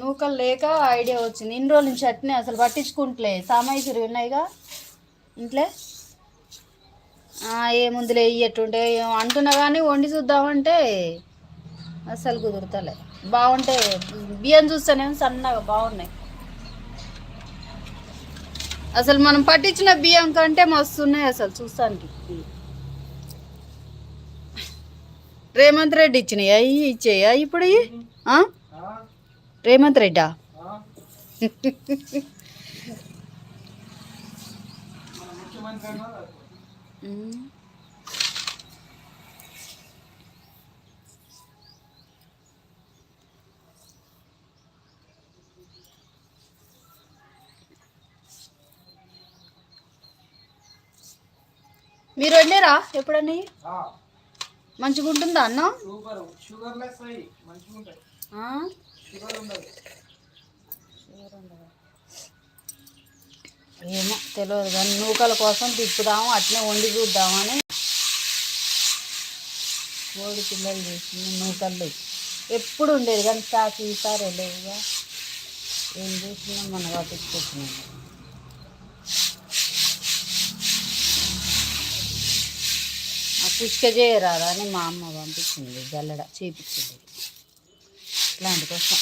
నూకలు లేక ఐడియా వచ్చింది. ఇన్ని రోజుల నుంచి అట్నే అసలు పట్టించుకుంటలే. సామాయిసులు ఉన్నాయిగా ఇంట్లో? ఏముందిలే ఇయ్యట్టుంటే ఏం అంటున్నా కానీ వండి చూద్దామంటే అసలు కుదురుతలే. బాగుంటే బియ్యం చూస్తేనేమో సన్నగా బాగున్నాయి. అసలు మనం పట్టించిన బియ్యం కంటే మస్తు ఉన్నాయి అసలు చూస్తానికి. రేవంత్ రెడ్డి ఇచ్చినాయి? అవి ఇచ్చేయా? ఇప్పుడు రేవంత్ రెడ్డా. మీరు వండారా ఎప్పుడన్నా ఇవి? మంచిగా ఉంటుందా అన్న షుగర్ లెస్ మంచిగా ఉంటాయి ఏమో తెలియదు కానీ నూకల కోసం తిప్పుదాము అట్నే వండి చూద్దామని. కోడి పిల్లలు చేసింది నూకలు ఎప్పుడు ఉండేది కానీ స్టాక్ ఈసారి వెళ్ళేదిగా ఏం చేసినా మన పట్టించుకుంటున్నాం పుష్క చేయరాదని అని మా అమ్మ పంపించింది జల్లడ చేపించింది. ఇట్లాంటి కోసం.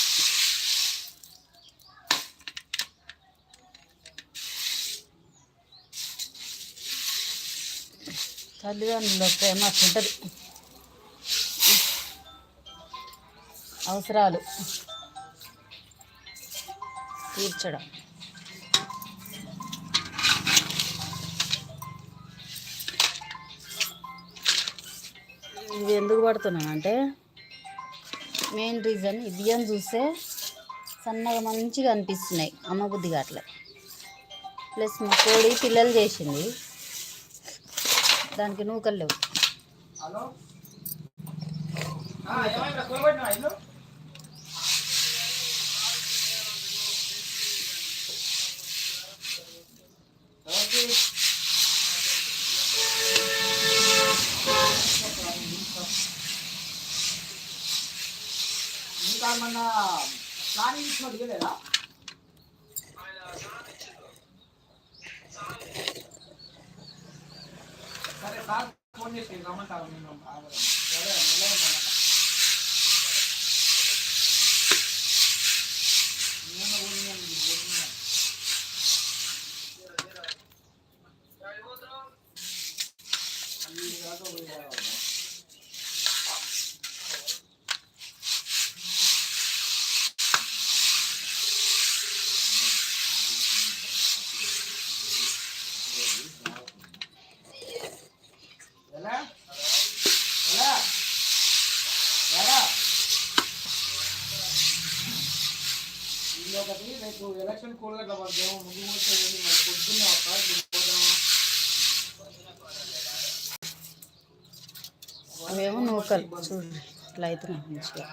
తల్లిదండ్రుల ప్రేమ ఉంటుంది. అవసరాలు తీర్చడం. ఇది ఎందుకు పడుతున్నానంటే మెయిన్ రీజన్ ఈ బియ్యం చూస్తే సన్నగా మంచిగా అనిపిస్తున్నాయి. అమ్మ బుద్ధిగా కావట్లే. ప్లస్ మా కోడి పిల్లలు చేసింది. దానికి నూకలు లేవు హలో ఆ, ఏమైందిరా? కూలగొట్టినావా ఇల్లు? ఎవరికి? ఇంకా మన ప్లానింగ్ ఇచ్చిన దిగలేదా సరే సార్ ఫోన్ చేసి రమ్మంటారు నేను ఆగను. సరే ఎలా ఉంటాను నేను ఊరి మీద పోతున్నాను. ఈ దాకా పోయారు. ఎలా ఎలా ఎలా ఇది ఒకటి రేపు ఎలక్షన్ కూడగట్ల పడదాము ముందు ఏంది మరి పొద్దున్నే అవేమో నూకలు ఇట్లా అవుతున్నాయి మంచిగా.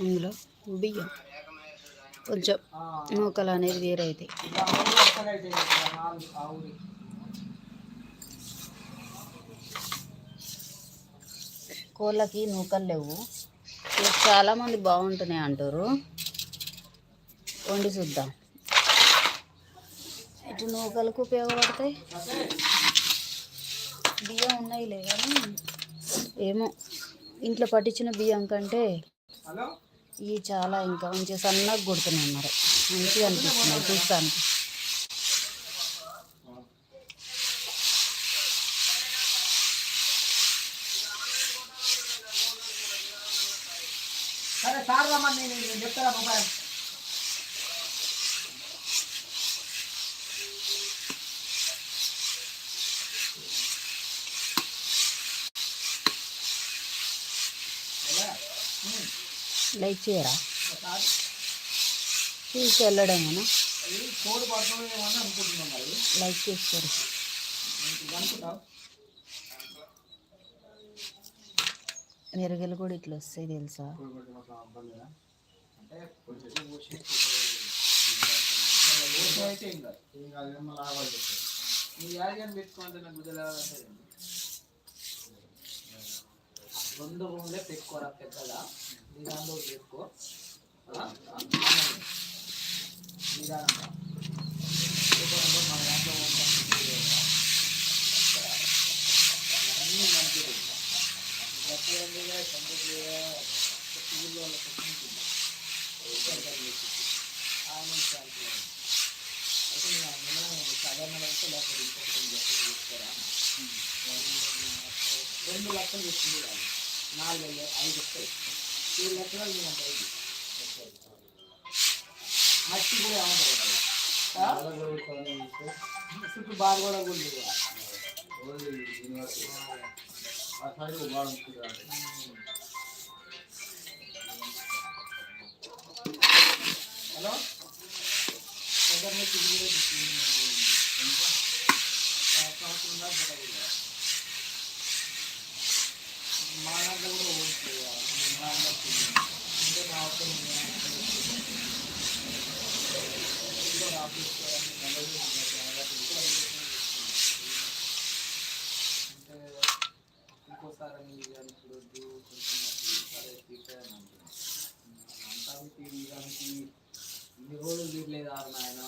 ఇందులో బియ్యం. కొంచెం నూకలు అనేది వేరే అవుతాయి ఇలా ఊరు వస్తగా అయితే ఇక్కడ నాలుగు ఆ ఊరి. కోళ్ళకి నూకలు లేవు. చాలామంది బాగుంటున్నాయి అంటారు. వండి చూద్దాం. ఇటు నూకలకు ఉపయోగపడతాయి బియ్యం ఉన్నాయిలే కానీ ఏమో ఇంట్లో పట్టించిన బియ్యం కంటే ఇవి చాలా ఇంకా మంచిగా సన్నగా కుడుతున్నాయి మరి. మంచిగా అనిపిస్తున్నాయి చూస్తానికి సరే సార్ రమ్మని నేను నేను చెప్తారా మొబైల్ ఎలా? ఉమ్. లైక్ చేయరా? చూసి వెళ్ళడమేనా అది లైక్ చేస్తారు. మెరుగలు కూడా ఇట్లా వస్తాయి తెలుసా? నాకు రెండు రూమ్లే పెట్టుకోరా పెద్దగా. నిదానంలో పెట్టుకో నిదానంగా మన దాంట్లో అన్నీ మంచిది గట్టిగా కంప్లీట్గా టీవీలో అయితే నేను సాధారణ అయితే లేకపోతే ఇంకొకటి లక్షలు చెప్తారా రెండు లక్షలు చెప్తుంది వాళ్ళు నాలుగు వేలు ఐదు వస్తాయి ఏడు లక్షలు నేను అంత ఐదు మట్టి కూడా ఏమంటారు చుట్టూ బాగా కూడా ఉంది హలో దగ్గరనే తిరిగి సంవత్సరం దాకా పడదు మా దాంట్లో ఇన్ని రోజులు తీరలేదు ఆరు నాయన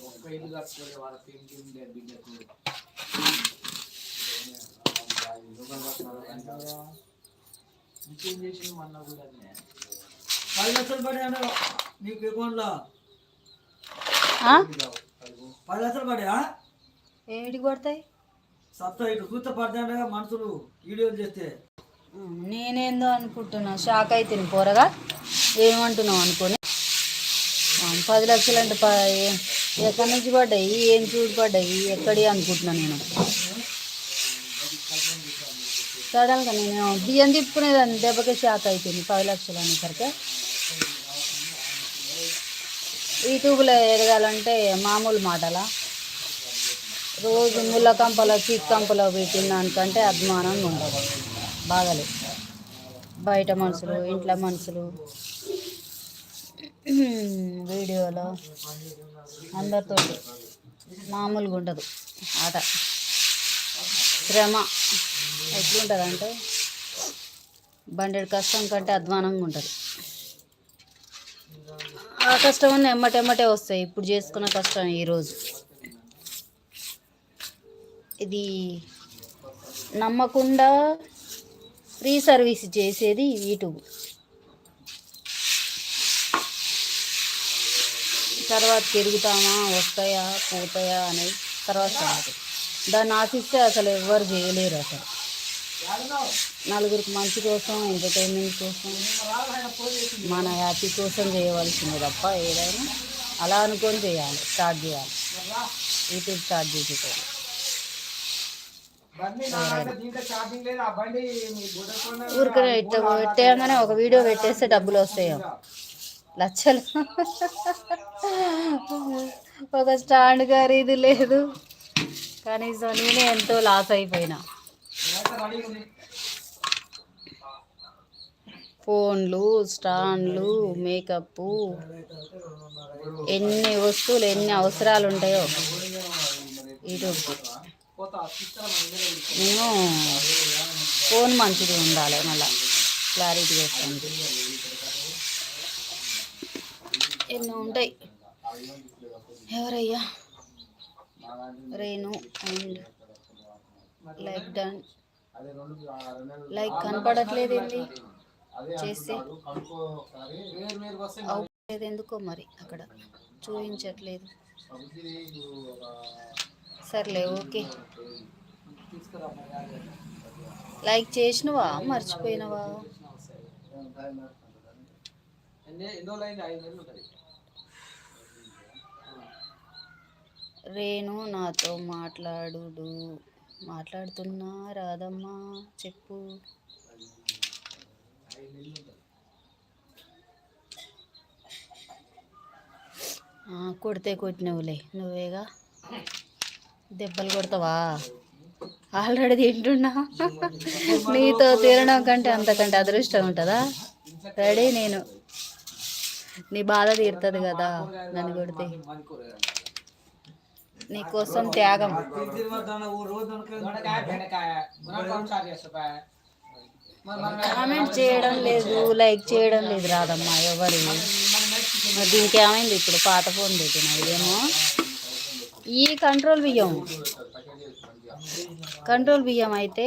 ఒక్క ఇల్లు కట్టుకోలే వాళ్ళ పెయింట్ ఉండే బిడ్డకు ఇంకేం చేసింది మొన్న కూడా. పది లక్షలు పడ్డా నీకు అకౌంట్లో? పది లక్షలు పడ్డా ఏడికి పడతాయి సబ్స్క్రైబ్ చూస్తే పడ్డా మనుషులు వీడియోలు చేస్తే నేనేందో అనుకుంటున్నా. షాక్ అయితే పోరగా. ఏమంటున్నావు అనుకొని. పది లక్షలు అంటే ఎక్కడి నుంచి పడ్డాయి? ఏం చూడు పడ్డాయి? ఎక్కడి అనుకుంటున్నా నేను. సడన్గా నేను బియ్యం తిప్పుకునేదాన్ని దెబ్బకి షాక్ అయిపోయింది పది లక్షలు అనేసరికి. యూట్యూబ్లో ఎదగాలంటే మామూలు మాటలా. రోజు ముళ్ళ కంపలో చీక్ కంపలో పెట్టిందానికంటే దానికంటే ఉండదు బాగలేదు. బయట మనుషులు ఇంట్లో మనుషులు. వీడియోలో అందరితో మామూలుగా ఉండదు ఆట. శ్రమ. ఎట్లుంటుంది అంటే బండెడు కష్టం కంటే అధ్వానంగా ఉంటుంది. ఆ కష్టం అన్నీ ఎమ్మటెమ్మటే వస్తాయి. ఇప్పుడు చేసుకున్న కష్టం ఈరోజు ఇది నమ్మకుండా ఫ్రీ సర్వీస్ చేసేది యూట్యూబ్. తర్వాత తిరుగుతామా వస్తాయా పోతాయా అనేది తర్వాత దాన్ని ఆశిస్తే అసలు ఎవ్వరు చేయలేరు అసలు. నలుగురికి మంచి కోసం ఎంటర్టైన్మెంట్ కోసం మన హ్యాపీ కోసం చేయవలసింది తప్ప ఏదైనా అలా అనుకొని చేయాలి స్టార్ట్ చేయాలి. యూట్యూబ్ స్టార్ట్ చేసేటప్పుడు ఊరికే ఇట్ట పెట్టేయగానే ఒక వీడియో పెట్టేస్తే డబ్బులు వస్తాయో? లచ్చలు. ఒక స్టాండ్ ఖరీదు లేదు. కనీసం నేనే ఎంతో లాస్ అయిపోయినా. ఫోన్లు స్టాండ్లు మేకప్ ఎన్ని వస్తువులు ఎన్ని అవసరాలు ఉంటాయో యూట్యూబ్కి నేను ఫోన్ మంచిది ఉండాలి మళ్ళీ క్లారిటీ వస్తుంది ఎన్నో ఉంటాయి. ఎవరయ్యా? Renu and like done. Like కనపడట్లేదు ఏంది? చేస్తే అవ్వలేదు ఎందుకో మరి అక్కడ చూపించట్లేదు. సర్లే ఓకే. లైక్ చేసినవా? మర్చిపోయినవా? రేణు నాతో మాట్లాడుడు. మాట్లాడుతున్నా రాదమ్మా చెప్పు. కొడితే కొట్టినవులే. నువ్వేగా? దెబ్బలు కొడతావా? ఆల్రెడీ తింటున్నా. నీతో తీరడం కంటే అంతకంటే అదృష్టం ఉంటుందా? రెడీ నేను. నీ బాధ తీరుతుంది కదా నన్ను కొడితే. నీకోసం త్యాగం. కామెంట్ చేయడం లేదు లైక్ చేయడం లేదు రాదమ్మా ఎవరు? మరి దీనికి ఏమైంది ఇప్పుడు పాత ఫోన్ పెట్టిన ఇదేమో? ఈ కంట్రోల్ బియ్యం. కంట్రోల్ బియ్యం అయితే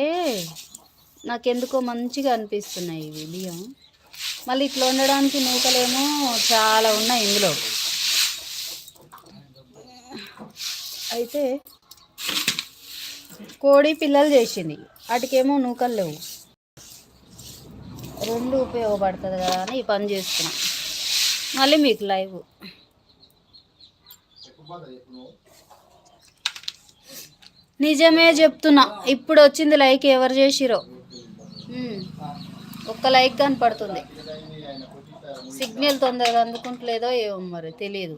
నాకెందుకో మంచిగా అనిపిస్తున్నాయి ఇవి బియ్యం. మళ్ళీ ఇట్లా ఉండడానికి నూకలేమో చాలా ఉన్నాయి ఇందులో. అయితే కోడి పిల్లలు చేసింది. వాటికేమో నూకలు లేవు. రెండు ఉపయోగపడుతుంది కదా అని ఈ పని చేస్తున్నా. మళ్ళీ మీకు లైవ్. నిజమే చెప్తున్నా. ఇప్పుడు వచ్చింది లైక్ ఎవరు చేసిరో? ఒక్క లైక్ కనపడుతుంది. సిగ్నల్ తొందరగా అందుకుంటలేదో ఏమో మరి తెలియదు.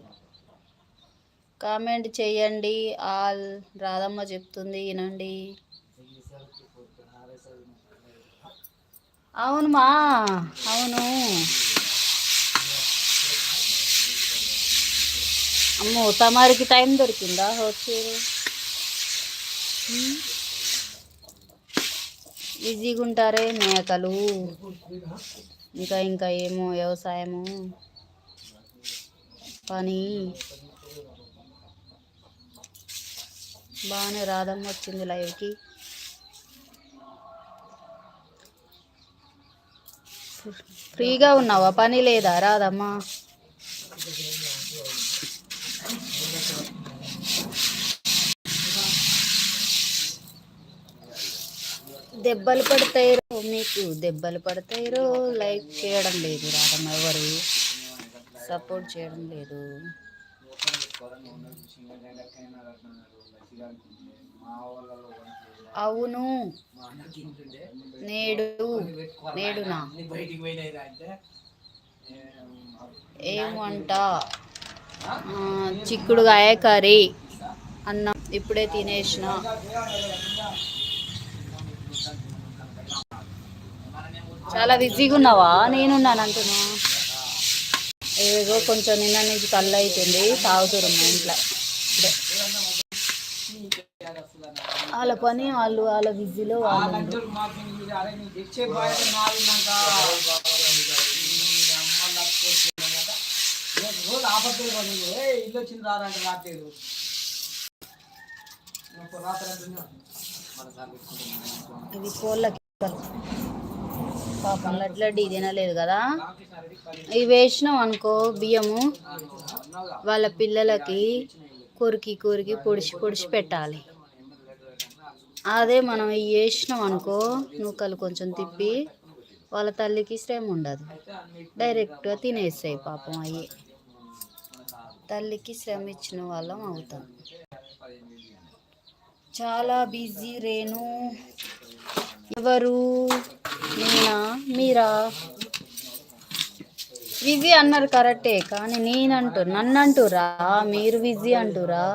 కామెంట్ చేయండి. ఆల్ రాధమ్మ చెప్తుంది వినండి. అవును మా అవును. అమ్మో తమరికి టైం దొరికిందా వచ్చేది బిజీగా ఉంటారే మేకలు ఇంకా ఇంకా ఏమో వ్యవసాయము. పని. బాగానే రాధమ్మ వచ్చింది లైవ్కి. ఫ్రీగా ఉన్నావా? పని లేదా? రాదమ్మా. దెబ్బలు పడతాయో మీకు. దెబ్బలు పడతాయో లైక్ చేయడం లేదు రాదమ్మ ఎవరు. సపోర్ట్ చేయడం లేదు. అవును. నేడు. నేడునా? ఏమంట? చిక్కుడు చిక్కుడుగాయ కర్రీ. అన్నం ఇప్పుడే తినేసిన. చాలా బిజీగా ఉన్నావా నేనున్నాను అంటున్నా. ఏదో కొంచెం నిన్న నుంచి కళ్ళు అవుతుంది తాగుతురు మా ఇంట్లో. ఇప్పుడే. వాళ్ళ పని వాళ్ళు వాళ్ళ బిజీలో వాళ్ళు ఇల్లు వచ్చింది రాట్లేదు. ఇది కోళ్ళకి పాపం లడ్లడ్డి తినలేదు కదా. ఇవి వేసినాం అనుకో బియ్యము. వాళ్ళ పిల్లలకి కొరికి కొరికి పొడిచి పొడిచి పెట్టాలి. అదే మనం వేసినాం అనుకో నూకలు కొంచెం తిప్పి వాళ్ళ తల్లికి శ్రమ ఉండదు. డైరెక్ట్గా తినేస్తాయి పాపం అయ్యి. తల్లికి శ్రమ ఇచ్చిన వాళ్ళం అవుతాం. చాలా బిజీ రేణు. ఎవరు? నేనా? మీరా? బిజీ అన్నారు కరెక్టే కానీ నేనంటు నన్ను అంటురా మీరు బిజీ అంటురా?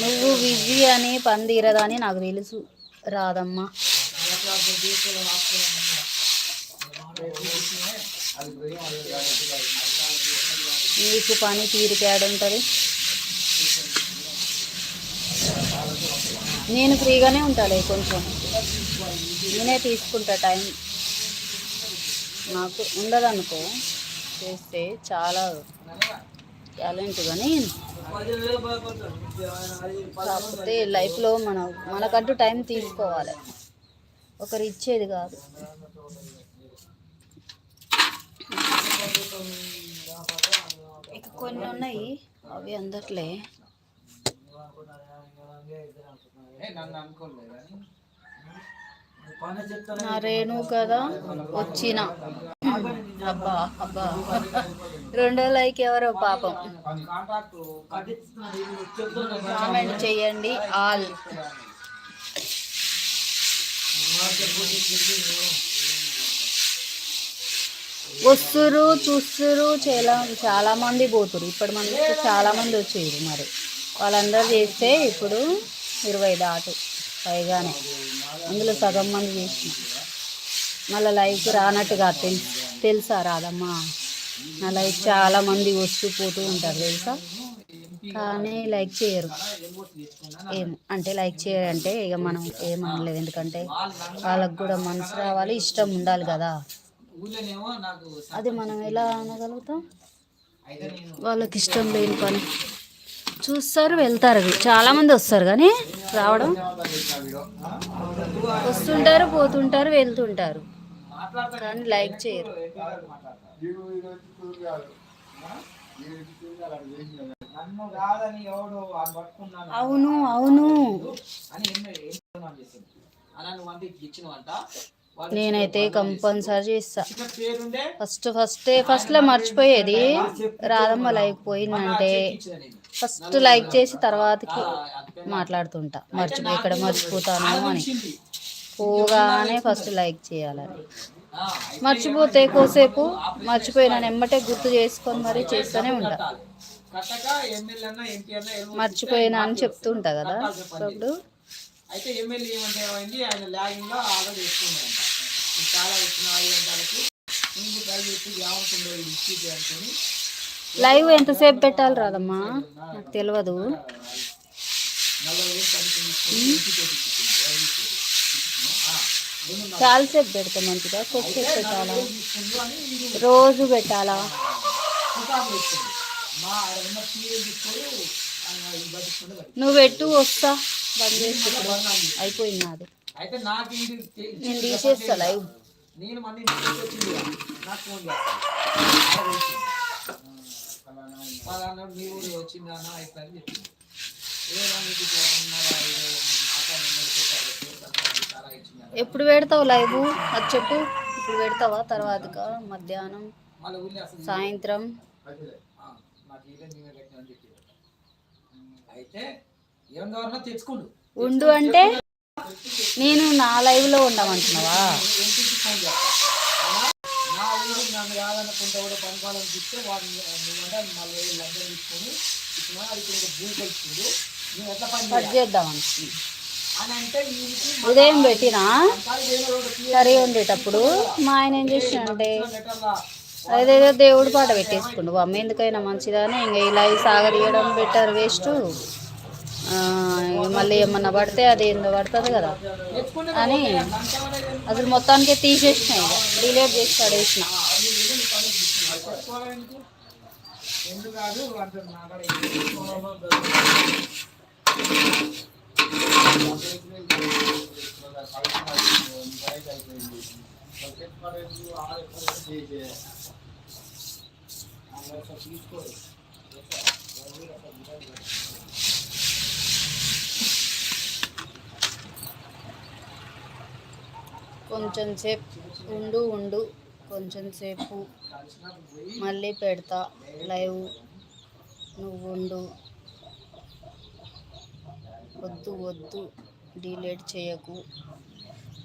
నువ్వు విజీ అని పని తీరదా అని నాకు తెలుసు. రాదమ్మా. నీకు పని తీరికాడుంటుంది. నేను ఫ్రీగానే ఉంటాలే కొంచెం. నేనే తీసుకుంటా టైం. నాకు ఉండదనుకో. చేస్తే చాలా టాలెంట్ కానీ కాకపోతే లైఫ్లో మనం మనకంటూ టైం తీసుకోవాలి. ఒకరు ఇచ్చేది కాదు. ఇక కొన్ని ఉన్నాయి అవి అందట్లే. నా రేణు కదా వచ్చిన. అబ్బా అబ్బా. రెండో లైక్ ఎవరో పాపం. కాంట్రాక్ట్ కామెంట్ చేయండి ఆల్. వస్తురు చూస్తురు చాలా చాలా మంది పోతురు ఇప్పటి మంది చాలా మంది వచ్చేది మరి. వాళ్ళందరూ చేస్తే ఇప్పుడు ఇరవై దాటు. పైగానే అందులో సగం మంది చేసిన మళ్ళీ లైక్ రానట్టుగా తెలుసు తెలుసా రాదమ్మ నా లైక్ చాలా మంది వస్తూ పోతూ ఉంటారు తెలుసా? కానీ లైక్ చేయరు. ఏం? అంటే లైక్ చేయాలంటే ఇక మనం ఏమనలేదు ఎందుకంటే వాళ్ళకు కూడా మనసు రావాలి ఇష్టం ఉండాలి కదా. అది మనం ఎలా అనగలుగుతాం? వాళ్ళకి ఇష్టం లేని పని. చూస్తారు వెళ్తారు. చాలామంది వస్తారు కానీ రావడం. వస్తుంటారు పోతుంటారు వెళ్తుంటారు. కానీ లైక్ చేయరు. అవును అవును. నేనైతే కంపల్సరీ చేస్తా. ఫస్ట్ ఫస్ట్ ఫస్ట్లో మర్చిపోయేది. రాధమ్మ లైక్ పోయిందంటే ఫస్ట్ లైక్ చేసి తర్వాతకి మాట్లాడుతుంటా. మర్చిపోయి ఇక్కడ మర్చిపోతాను అని. పోగానే ఫస్ట్ లైక్ చేయాలని. మర్చిపోతే ఎక్కువసేపు మర్చిపోయిన ఎమ్మటే గుర్తు చేసుకొని మరీ చేస్తూనే ఉంటా. మర్చిపోయినా అని చెప్తూ ఉంటా కదా. అప్పుడు అయితే ఎమ్మెల్యే ఏమంటే ఏమైంది? ఆయన ల్యాగింగ్లో ఆర్డర్ చేసుకున్నాయంట ఇది చాలా ఇచ్చిన ఐదు గంటలకు ముందు ట్రై చేసి ఏమవుతుందో ఇది ఇచ్చి అనుకుని. లైవ్ ఎంతసేపు పెట్టాలి రాదమ్మా? నాకు తెలియదు నలభై వేలు కమిషన్ తీసుకొని ఇంటికి తెప్పించింది ఎవరు ఇచ్చేది? ఆ, నేను చాలాసేపు పెడితే మంచిదా కొద్దిసేపు పెట్టాలా? రోజు పెట్టాలా? నువ్వు పెట్టు వస్తా. బంద్ చేసి అయిపోయింది నాది. నేను తీసేస్తా లైవ్. నేను మళ్ళీ ఇంటికి వచ్చింది ఎప్పుడు పెడతావు లైవ్? అది చెప్పు. ఇప్పుడు పెడతావా? తర్వాతగా మధ్యాహ్నం సాయంత్రం? ఉండు అంటే నేను నా లైవ్లో ఉండమంటున్నావా? కూడా పని కట్ చేద్దాం ఉదయం పెట్టినా? కర్రీ వండేటప్పుడు? మా ఆయన ఏం చేసినంటే అదేదో దేవుడి పాట పెట్టేసుకుండు అమ్మ ఎందుకైనా మంచిదని. ఇంకా ఇలా ఈ సాగదీయడం బెటర్ వేస్ట్. మళ్ళీ ఏమన్నా పడితే అది ఏందో పడుతుంది కదా. అని అసలు మొత్తానికే తీసేసిన ఇక. డిలీట్ చేసి పడేసిన. ఎందుకు కొంచెం సేపు ఉండు ఉండు. కొంచెం సేపు మళ్ళీ పెడతా. లైవ్. నువ్వు ఉండు. వద్దు వద్దు. డిలేట్ చేయకు.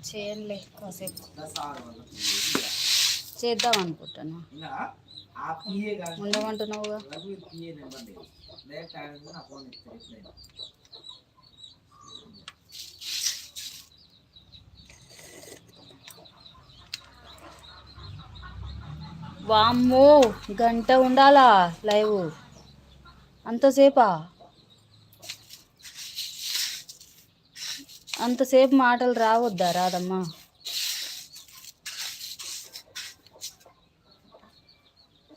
చేయనులే కాసేపు. చేద్దాం అనుకుంటున్నా ఉండమంటున్నావుగా? వామ్మో గంట ఉండాలా లైవ్? అంతసేపా? అంతసేపు మాటలు రావద్దా? రాదమ్మా.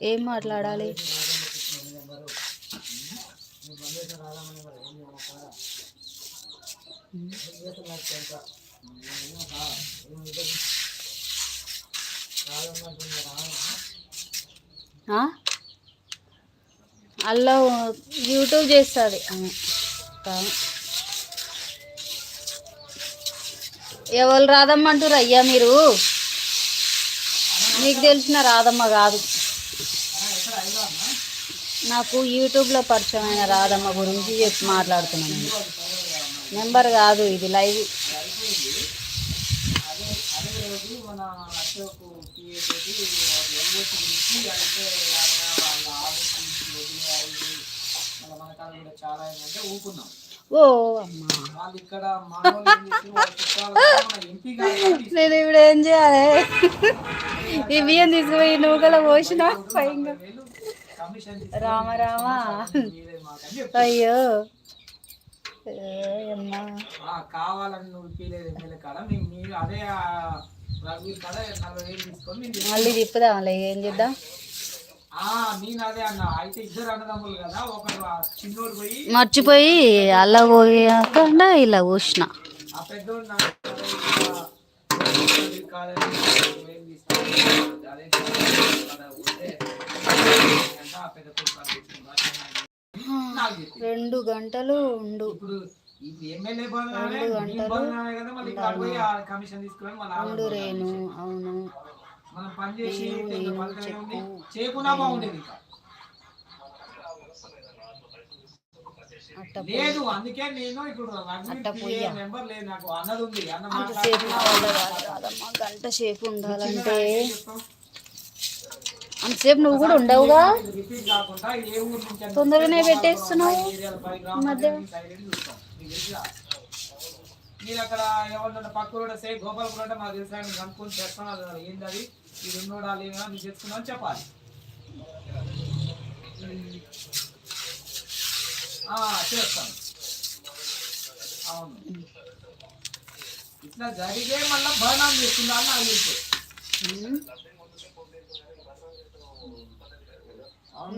ఏం మాట్లాడాలి? ఆ? యూట్యూబ్ చేస్తుంది. ఆమె. ఎవరు రాదమ్మ అంటారు అయ్యా మీరు. మీకు తెలిసిన రాదమ్మ కాదు. నాకు యూట్యూబ్లో పరిచయమైన రాధమ్మ గురించి చెప్పి మాట్లాడుతున్నాను. నెంబర్ కాదు ఇది లైవ్. చాలా ఏంటంటే ఊపుకున్నాం ఓ నేను ఇప్పుడు ఏం చేయాలి? ఈ బియ్యం తీసుకుపోయి నూకలో పోసిన కమిషన్ రామ రామ. అయ్యో. మళ్ళీ తిప్పుదాంలే ఏం చేద్దాం? నేను అదే అన్న. అయితే ఇద్దరు అన్నదమ్ములు కదా ఒకరు ఆ చిన్నోడు పోయి మర్చిపోయి అల్ల పోయాకుండా ఇలా ఆ పెద్దోడు చెప్పింది. రెండు గంటలు ఉండు. రెండు గంటలు ఉండు రేణు అవును. మనం పని చేసి. చేయకుండా బాగుండేది ఇంకా. లేదు అందుకే నేను ఇప్పుడు. మెంబర్ లేదు నాకు అన్నది ఉంది అన్న గంట సేపు ఉండాలంటే. అంతసేపు నువ్వు కూడా ఉండవుగా? తొందరగానే పెట్టేస్తున్నావు. మధ్య. మీరు అక్కడ ఎవరన్నా పక్క కూడా సే గోపాలపురం అంటే మాకు తెలుసా కనుక్కొని చేస్తాను అది ఏంది అది? ఇది ఉన్నోడా లేదా నీకు చెప్తున్నా అని చెప్పాలి. ఆ, చేస్తాను. అవును. ఇట్లా జరిగే మళ్ళీ బర్నాలు చేస్తుందా అని నాకు తెలుసు?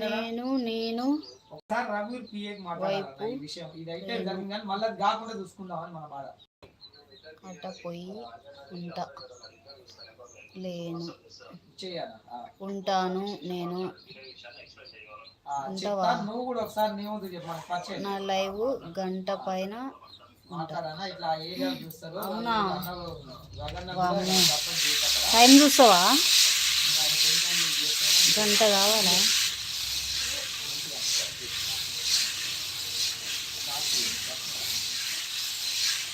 నేను నేను. ఒకసారి రఘువీర్ పిఏకి మాట్లాడాలి ఈ విషయం. ఇదైతే జరిగింది కానీ మళ్ళీ కాకుండా చూసుకుందామని మన బాధ. అట్ట పోయి ఉంటా. లేను ఉంటాను నేను నా లైవ్ గంట పైన అవునా? టైం చూస్తావా. గంట కావాలా?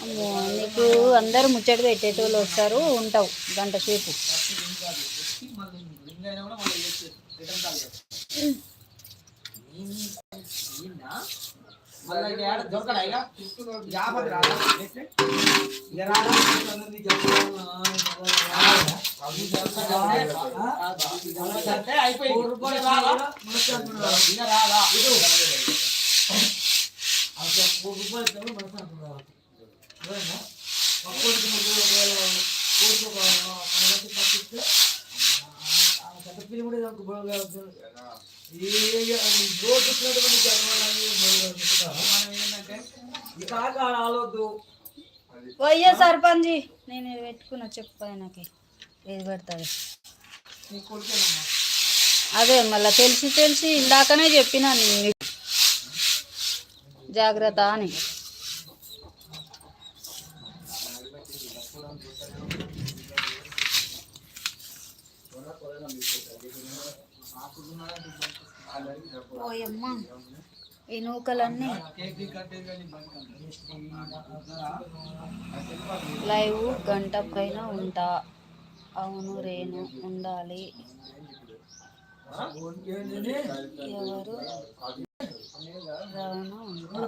అమ్మో. నీకు అందరూ ముచ్చట పెట్టేటోళ్ళు వస్తారు ఉంటావు గంట సేపు. ఫస్ట్ రింగ్ కూడా ఇక ఆలోద్దు సర్పంచి నేను ఇది పెట్టుకున్నా చెప్పు ఏది పెడతాది అదే మళ్ళీ తెలిసి తెలిసి ఇందాకనే చెప్పినా నేను. జాగ్రత్త అని. ఓయమ్మ ఈ నూకలన్నీ. లైవ్ గంట పైన ఉంటా. అవును రేణు ఉండాలి. ఎవరు? ఉంటా.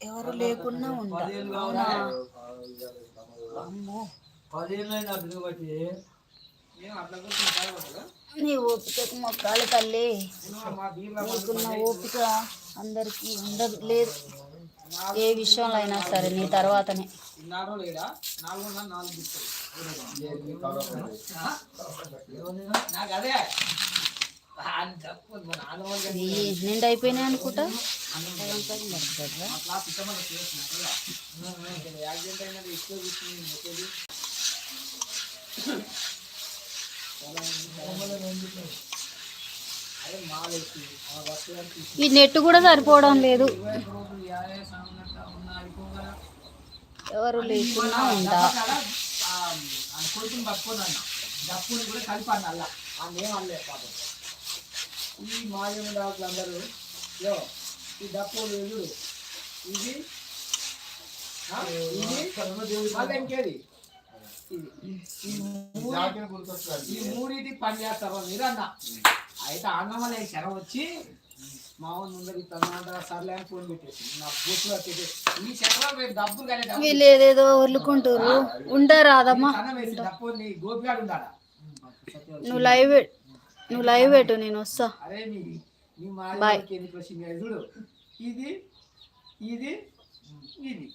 ఎవరు లేకున్నా ఉంటా. అమ్మో. పదిహేను నీ ఓపికకు మొక్కాలి తల్లి. నీకున్న ఓపిక అందరికీ ఉండదు లేదు. ఏ విషయంలో అయినా సరే నీ తర్వాతనే. నిండు అయిపోయినాయి అనుకుంటా? యాక్సిడెంట్ ఈ నెట్ కూడా సరిపోవడం లేదు. ఎవరు లేకున్నా ఉంటా. కొడుకుని పట్టుకోదన్న డప్పుని కూడా కలిపాను అలా ఏం అనలేదు పాపం ఈ మాయమ డాక్టర్లు అందరూ యో ఈ డప్పులు ఇది ఇది మళ్ళీ ఇంకేది? ఇది. ఈ మూడి- ఈ మూడింటి పని చేస్తారు మీరు అన్న. అయితే అన్నమలే శరం వచ్చి ఈ వీళ్ళు ఏదేదో వదులుకుంటారు ఉంటా రాదమ్మా. అన్నం వేసి డప్పు గోపిగాడు ఉండాలా? నువ్వు లైవ్ నువ్వు లైవ్ పెట్టు నేను వస్తా. చూడు. ఇది ఇది ఇది.